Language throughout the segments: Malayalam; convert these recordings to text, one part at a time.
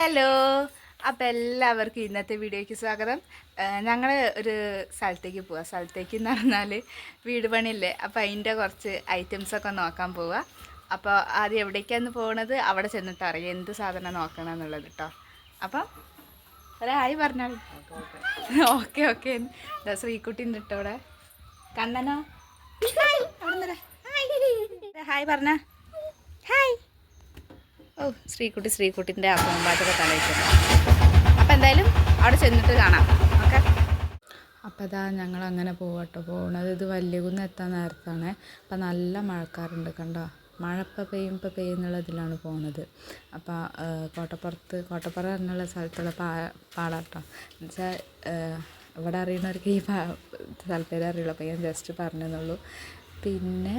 ഹലോ. അപ്പം എല്ലാവർക്കും ഇന്നത്തെ വീഡിയോയ്ക്ക് സ്വാഗതം. ഞങ്ങൾ ഒരു സ്ഥലത്തേക്ക് പോവാം. സ്ഥലത്തേക്ക് എന്ന് പറഞ്ഞാൽ വീട് പണിയില്ലേ. അപ്പോൾ അതിന്റെ കുറച്ച് ഐറ്റംസൊക്കെ നോക്കാൻ പോവുക അപ്പോൾ ആദ്യം എവിടേക്കാണ് പോകണത് അവിടെ ചെന്നിട്ട് അറിയാം. എന്ത് സാധനം നോക്കണം എന്നുള്ളത് കേട്ടോ അപ്പം ഒരായി പറഞ്ഞാൽ ഓക്കെ ഓക്കെ. എന്താ ശ്രീക്കുട്ടി ഉണ്ട് കേട്ടോ ഇവിടെ കണ്ണനോ? ഹായ് പറഞ്ഞ. ഹായ് ഓ ശ്രീകുട്ടി ശ്രീകുട്ടിന്റെ പൂമ്പാറ്റൊക്കെ തലയിട്ടുണ്ട്. അപ്പം എന്തായാലും അവിടെ ചെന്നിട്ട് കാണാം. ഓക്കെ? അപ്പോൾ അതാ ഞങ്ങൾ അങ്ങനെ പോകട്ടോ പോകണത് ഇത് വല്യകുന്ന് എത്താൻ നേരത്താണ്. അപ്പം നല്ല മഴക്കാറുണ്ട് കണ്ടോ? മഴ ഇപ്പം പെയ്യും ഇപ്പം പെയ്യും എന്നുള്ള ഇതിലാണ് പോകുന്നത് അപ്പോൾ കോട്ടപ്പുറത്ത് കോട്ടപ്പുറ എന്നുള്ള സ്ഥലത്തുള്ള പാ പാടാട്ടോ. എന്നുവെച്ചാൽ ഇവിടെ അറിയണവർക്ക് ഈ പാ സ്ഥലപ്പേര് അറിയുള്ളൂ. അപ്പോൾ ഞാൻ ജസ്റ്റ് പറഞ്ഞെന്നുള്ളൂ. പിന്നെ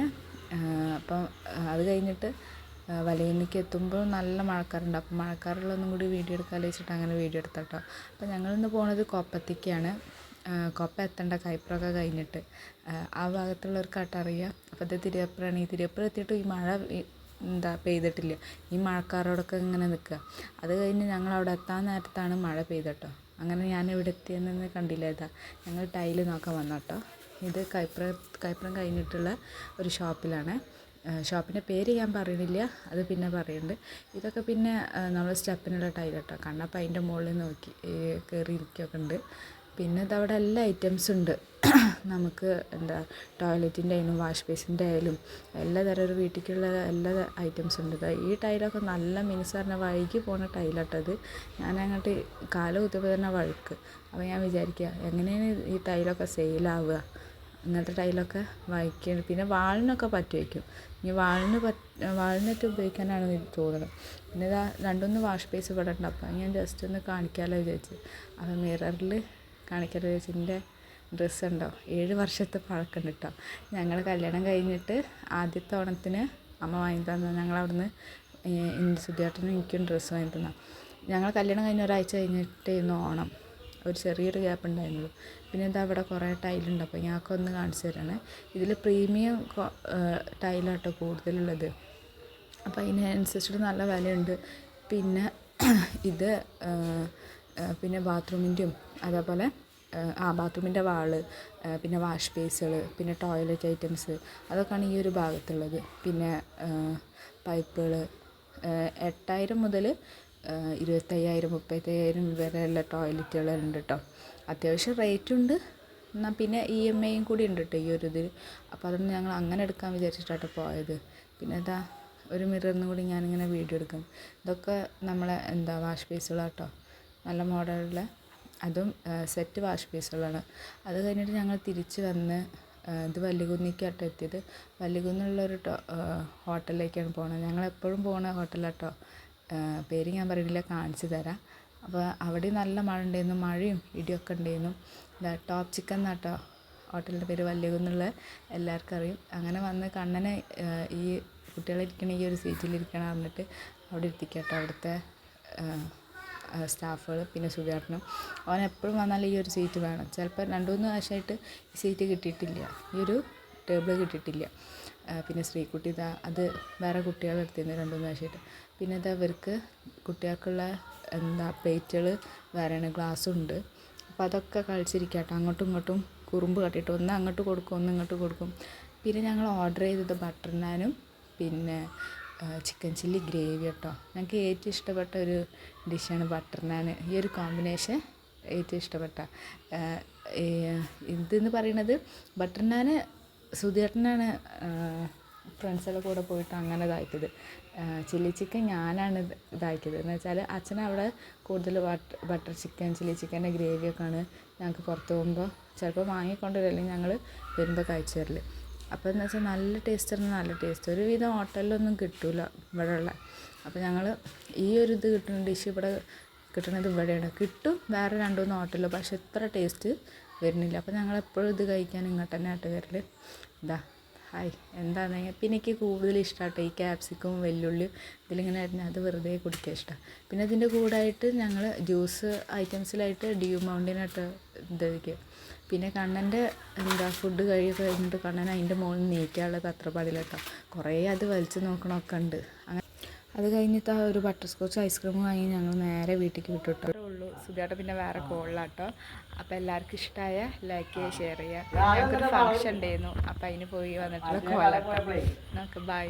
അപ്പം അത് കഴിഞ്ഞിട്ട് വലയണിക്ക് എത്തുമ്പോൾ നല്ല മഴക്കാറുണ്ട്. അപ്പോൾ മഴക്കാറുള്ളൊന്നും കൂടി വീഡിയോ എടുക്കാമെന്ന് വെച്ചിട്ട് അങ്ങനെ വീഡിയോ എടുത്തട്ടോ. അപ്പോൾ ഞങ്ങളിന്ന് പോണത് കൊപ്പത്തേക്കാണ്. കൊപ്പ എത്തേണ്ട കൈപ്പറൊക്കെ കഴിഞ്ഞിട്ട്. ആ ഭാഗത്തുള്ളവർക്ക് അറിയാം. അപ്പോൾ ഇത് തിരുവപ്പുറമാണ് ഈ തിരുവപ്പുറം എത്തിയിട്ട് ഈ മഴ എന്താ പെയ്തിട്ടില്ല. ഈ മഴക്കാരോടൊക്കെ ഇങ്ങനെ നിൽക്കുക. അത് കഴിഞ്ഞ് ഞങ്ങൾ അവിടെ എത്താൻ നേരത്താണ് മഴ പെയ്തട്ടോ. അങ്ങനെ ഞാൻ ഇവിടെ എത്തിയെന്ന് കണ്ടില്ല ഇതാ. ഞങ്ങൾ ടൈൽ നോക്കാൻ വന്നോട്ടോ. ഇത് കൈപ്പുറം കൈപ്പുറം കഴിഞ്ഞിട്ടുള്ള ഒരു ഷോപ്പിലാണ്. ഷോപ്പിന്റെ പേര് ഞാൻ പറയണില്ല അത് പിന്നെ പറയുന്നുണ്ട്. ഇതൊക്കെ പിന്നെ നമ്മൾ സ്റ്റെപ്പിനുള്ള ടൈൽ കേട്ടോ. കണ്ണപ്പം അതിന്റെ മുകളിൽ നോക്കി കയറി ഇരിക്കുകയൊക്കെ ഉണ്ട്. പിന്നെ ഇതവിടെ എല്ലാ ഐറ്റംസ് ഉണ്ട്. നമുക്ക് എന്താ ടോയ്ലറ്റിന്റെ ആയാലും വാഷ് ബേസിന്റെ ആയാലും എല്ലാ തരം ഒരു വീട്ടിലേക്കുള്ള എല്ലാ ഐറ്റംസ് ഉണ്ട്. ഈ ടൈലൊക്കെ നല്ല മീൻസ് പറഞ്ഞാൽ വഴുകി പോണ ടൈലാട്ടത് ഞാൻ അങ്ങോട്ട് കാൽ കുത്തിയപ്പോൾ തന്നെ വഴുക്ക്. അപ്പോൾ ഞാൻ വിചാരിക്കുക എങ്ങനെയാണ് ഈ ടൈലൊക്കെ സെയിലാവുക? ഇങ്ങനത്തെ ടൈലൊക്കെ വായിക്കാൻ പിന്നെ വാളിനൊക്കെ പറ്റി വയ്ക്കും. ഇനി വാളിന് പറ്റ് വാളിനൊക്കെ ഉപയോഗിക്കാനാണ് തോന്നുന്നത്. പിന്നെ ഇതാ രണ്ടൊന്ന് വാഷ് ബേസ് ഇവിടെ ഉണ്ട്. അപ്പോൾ ഞാൻ ജസ്റ്റ് ഒന്ന് കാണിക്കാമല്ലോ വിചാരിച്ചു. അപ്പോൾ മിററിൽ കാണിക്കാമല്ലോ വിചാരിച്ച്. എന്റെ ഡ്രസ്സ് ഉണ്ടോ ഏഴ് വർഷത്തെ പഴക്കമുണ്ട് കേട്ടോ. ഞങ്ങൾ കല്യാണം കഴിഞ്ഞിട്ട് ആദ്യത്തെ ഓണത്തിന് അമ്മ വാങ്ങി തന്ന. ഞങ്ങൾ അവിടുന്ന് സുധിയേട്ടനും എനിക്കും ഡ്രസ്സ് വാങ്ങി തന്ന. ഞങ്ങൾ കല്യാണം കഴിഞ്ഞ ഒരാഴ്ച കഴിഞ്ഞിട്ടായിരുന്നു ഓണം. ഒരു ചെറിയൊരു ഗ്യാപ്പ് ഉണ്ടായിരുന്നുള്ളൂ. പിന്നെ എന്താ അവിടെ കുറേ ടൈലുണ്ട് അപ്പോൾ ഞങ്ങൾക്ക് ഒന്ന് കാണിച്ചു തരണേ. ഇതിൽ പ്രീമിയം ടൈലാട്ടോ കൂടുതലുള്ളത്. അപ്പോൾ അതിനനുസരിച്ചിട്ട് നല്ല വിലയുണ്ട്. പിന്നെ ഇത് പിന്നെ ബാത്റൂമിന്റെയും അതേപോലെ ആ ബാത്റൂമിന്റെ വാൾ പിന്നെ വാഷ് ബേസുകൾ പിന്നെ ടോയ്ലറ്റ് ഐറ്റംസ് അതൊക്കെയാണ് ഈ ഒരു ഭാഗത്തുള്ളത്. പിന്നെ പൈപ്പുകൾ എട്ടായിരം മുതൽ ഇരുപത്തയ്യായിരം മുപ്പത്തയ്യായിരം വരെയുള്ള ടോയ്ലറ്റുകളുണ്ട് കേട്ടോ അത്യാവശ്യം റേറ്റ് ഉണ്ട് എന്നാൽ പിന്നെ ഇ എം ഐയും കൂടി ഉണ്ട് കേട്ടോ ഈ ഒരു ഇതിൽ അപ്പോൾ അതൊന്നും ഞങ്ങൾ അങ്ങനെ എടുക്കാൻ വിചാരിച്ചിട്ടാണ് പോയത്. പിന്നെ ഇതാ ഒരു മിററിനും കൂടി ഞാനിങ്ങനെ വീഡിയോ എടുക്കും. ഇതൊക്കെ നമ്മളെ എന്താ വാഷ് ബേസുകളാട്ടോ നല്ല മോഡലുള്ള അതും സെറ്റ് വാഷ് പീസുകളാണ്. അത് കഴിഞ്ഞിട്ട് ഞങ്ങൾ തിരിച്ച് വന്ന് ഇത് വല്ലികുന്നിക്കാട്ടോ എത്തിയത്. വല്ലുകുന്നുള്ളൊരു ഹോട്ടലിലേക്കാണ് പോകുന്നത് ഞങ്ങൾ എപ്പോഴും പോകുന്ന ഹോട്ടലാട്ടോ. പേര് ഞാൻ പറയുന്നില്ല കാണിച്ചു തരാം. അപ്പോൾ അവിടെ നല്ല മഴ ഉണ്ടായിരുന്നു മഴയും ഇടിയൊക്കെ ഉണ്ടായിരുന്നു. ഇതാ ടോപ്പ് ചിക്കൻ എന്നാട്ടോ ഹോട്ടലിന്റെ പേര് വല്യകുന്നുള്ള എല്ലാവർക്കും അറിയും. അങ്ങനെ വന്ന് കണ്ണനെ ഈ കുട്ടികളിരിക്കണ ഈ ഒരു സീറ്റിലിരിക്കണം പറഞ്ഞിട്ട് അവിടെ ഇരുത്തിക്കട്ടോ അവിടുത്തെ സ്റ്റാഫുകൾ പിന്നെ സുധാരണനും അവൻ എപ്പോഴും വന്നാൽ ഈ ഒരു സീറ്റ് വേണം. ചിലപ്പോൾ രണ്ട് മൂന്ന് വർഷമായിട്ട് ഈ സീറ്റ് കിട്ടിയിട്ടില്ല. ഈ ഒരു ടേബിൾ കിട്ടിയിട്ടില്ല. പിന്നെ ശ്രീകുട്ടി ഇതാ അത് വേറെ കുട്ടികളെടുത്തിരുന്നു രണ്ട് മൂന്ന് പ്രാവശ്യമായിട്ട് പിന്നെ അത് ഇവർക്ക് കുട്ടികൾക്കുള്ള എന്താ പ്ലേറ്റുകൾ വരണ ഗ്ലാസ്സുണ്ട്. അപ്പോൾ അതൊക്കെ കളിച്ചിരിക്കട്ടോ അങ്ങോട്ടും ഇങ്ങോട്ടും കുറുമ്പ് കാട്ടിയിട്ട് ഒന്ന് അങ്ങോട്ട് കൊടുക്കും ഒന്ന് ഇങ്ങോട്ട് കൊടുക്കും. പിന്നെ ഞങ്ങൾ ഓർഡർ ചെയ്തത് ബട്ടർ നാനും പിന്നെ ചിക്കൻ ചില്ലി ഗ്രേവി കേട്ടോ. ഞങ്ങൾക്ക് ഏറ്റവും ഇഷ്ടപ്പെട്ട ഒരു ഡിഷാണ് ബട്ടർ നാൻ. ഈ ഒരു കോമ്പിനേഷൻ ഏറ്റവും ഇഷ്ടപ്പെട്ട ഇതെന്ന് പറയണത് ബട്ടർ നാൻ സുധീർട്ടനാണ് ഫ്രണ്ട്സുകളുടെ കൂടെ പോയിട്ട് അങ്ങനെ ഇതാക്കിയത്. ചില്ലി ചിക്കൻ ഞാനാണ് ഇത് ഇതാക്കിയത്. എന്ന് വെച്ചാൽ അച്ഛൻ അവിടെ കൂടുതൽ ബട്ടർ ചിക്കൻ ചില്ലി ചിക്കന്റെ ഗ്രേവിയൊക്കെയാണ് ഞങ്ങൾക്ക് പുറത്ത് പോകുമ്പോൾ ചിലപ്പോൾ വാങ്ങിക്കൊണ്ടുവരും. ഞങ്ങൾ വരുമ്പോൾ കഴിച്ചു തരൽ. അപ്പോൾ എന്ന് വെച്ചാൽ നല്ല ടേസ്റ്റ് തന്നെ നല്ല ടേസ്റ്റ് ഒരുവിധം ഹോട്ടലിലൊന്നും കിട്ടൂല ഇവിടെ ഉള്ള അപ്പോൾ ഞങ്ങൾ ഈ ഒരു ഇത് കിട്ടുന്ന ഡിഷ് ഇവിടെ കിട്ടുന്നത് ഇവിടെയാണ്. കിട്ടും വേറെ രണ്ട് മൂന്ന് ഹോട്ടലിൽ പക്ഷെ ഇത്ര ടേസ്റ്റ് വരുന്നില്ല. അപ്പോൾ ഞങ്ങൾ എപ്പോഴും ഇത് കഴിക്കാൻ ഇങ്ങോട്ട് തന്നെ ആയിട്ട് വരൽ ഇതാ ഹായ്. എന്താണ്? പിന്നെ എനിക്ക് കൂടുതൽ ഇഷ്ടമാട്ടോ ഈ ക്യാപ്സിക്കും വെല്ലുള്ളി ഇതിലിങ്ങനെ അരിഞ്ഞ് അത് വെറുതെ കുടിക്കാൻ ഇഷ്ടമാണ് പിന്നെ അതിന്റെ കൂടായിട്ട് ഞങ്ങൾ ജ്യൂസ് ഐറ്റംസിലായിട്ട് ഡ്യൂ മൗണ്ടിനായിട്ട് ഇത് വയ്ക്കും പിന്നെ കണ്ണന്റെ എന്താ ഫുഡ് കഴി കഴിഞ്ഞിട്ട് കണ്ണൻ അതിന്റെ മുകളിൽ നീക്കാനുള്ള കേട്ടോ കുറേ അത് വലിച്ചു നോക്കണമൊക്കെ ഉണ്ട്. അങ്ങനെ അത് കഴിഞ്ഞിട്ട് ആ ഒരു ബട്ടർ സ്കോച്ച് ഐസ്ക്രീം വാങ്ങി ഞങ്ങൾ നേരെ വീട്ടിലേക്ക് വിട്ടുട്ടോ. സുധിയായിട്ട് പിന്നെ വേറെ കോളിലാട്ടോ. അപ്പോൾ എല്ലാവർക്കും ഇഷ്ടമായ ലൈക്ക് ചെയ്യുക ഷെയർ ചെയ്യുക. ഞങ്ങൾക്കൊരു ഫംഗ്ഷൻ ഉണ്ടായിരുന്നു. അപ്പോൾ അതിന് പോയി വന്നിട്ടുള്ള കോളാട്ടോ. നമുക്ക് ബൈ